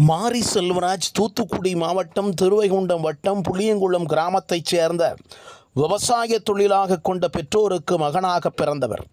மாரி செல்வராஜ் தூத்துக்குடி மாவட்டம் திருவைகுண்டம் வட்டம் புளியங்குளம் கிராமத்தைச் சேர்ந்த விவசாய தொழிலாக கொண்ட பெற்றோருக்கு மகனாக பிறந்தவர்.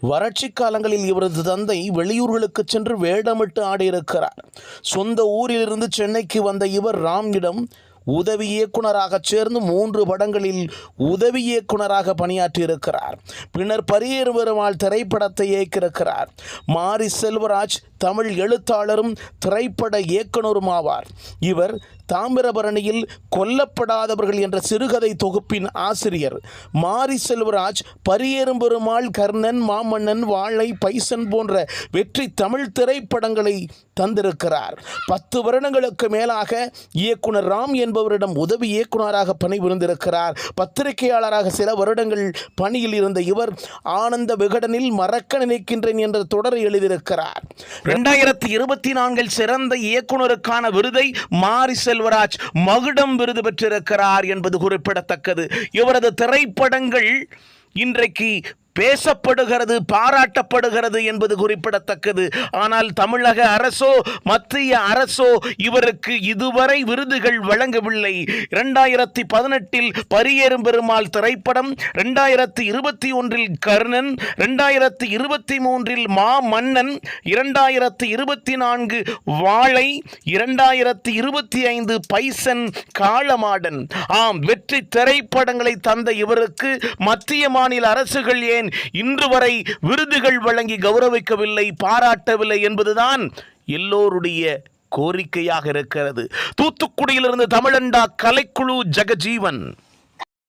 வறட்சி காலங்களில் இவரது தந்தை வெளியூர்களுக்கு சென்று வேடமிட்டு ஆடியிருக்கிறார். சொந்த ஊரிலிருந்து சென்னைக்கு வந்த இவர் ராமிடம் உதவி இயக்குனராக சேர்ந்து மூன்று படங்களில் உதவி இயக்குனராக பணியாற்றியிருக்கிறார். பின்னர் பரியர் பெருமாள் திரைப்படத்தை இயக்கியிருக்கிறார். மாரி செல்வராஜ் தமிழ் எழுத்தாளரும் திரைப்பட இயக்குனரும் ஆவார் இவர் தாமிரபரணியில் கொல்லப்படாதவர்கள் என்ற சிறுகதை தொகுப்பின் ஆசிரியர். மாரி செல்வராஜ் பரியேறும் பெருமாள் கர்ணன் மாமன்னன் வாழை பைசன் போன்ற வெற்றி தமிழ் திரைப்படங்களை தந்திருக்கிறார். பத்து வருடங்களுக்கு மேலாக இயக்குனர் ராம் என்பவரிடம் உதவி இயக்குனராக பணிபுரிந்திருக்கிறார். பத்திரிகையாளராக சில வருடங்கள் பணியில் இருந்த இவர் ஆனந்த விகடனில் மறக்க நினைக்கின்றேன் என்ற தொடரை எழுதியிருக்கிறார். இரண்டாயிரத்தி இருபத்தி நான்கில் சிறந்த இயக்குனருக்கான விருதை மாரி செல்வராஜ் மகுடம் விருது பெற்றிருக்கிறார் என்பது குறிப்பிடத்தக்கது. இவரது திரைப்படங்கள் இன்றைக்கு பேசப்படுகிறது பாராட்டப்படுகிறது என்பது குறிப்பிடத்தக்கது. ஆனால் தமிழக அரசோ மத்திய அரசோ இவருக்கு இதுவரை விருதுகள் வழங்கவில்லை. இரண்டாயிரத்தி பதினெட்டில் பரியேறும் பெருமாள் திரைப்படம் இரண்டாயிரத்தி இருபத்தி ஒன்றில் கர்ணன் இரண்டாயிரத்தி இருபத்தி மூன்றில் மா மன்னன் இரண்டாயிரத்தி இருபத்தி நான்கு வாழை இரண்டாயிரத்தி இருபத்தி ஐந்து பைசன் காளமாடன். ஆம் வெற்றி திரைப்படங்களை தந்த இவருக்கு மத்திய மாநில அரசுகள் ஏன் இன்று வரை விருதுகள் வழங்கி கௌரவிக்கவில்லை பாராட்டவில்லை என்பதுதான் எல்லோருடைய கோரிக்கையாக இருக்கிறது. தூத்துக்குடியிலிருந்து தமிழண்டா கலைக்குழு ஜெகஜீவன்.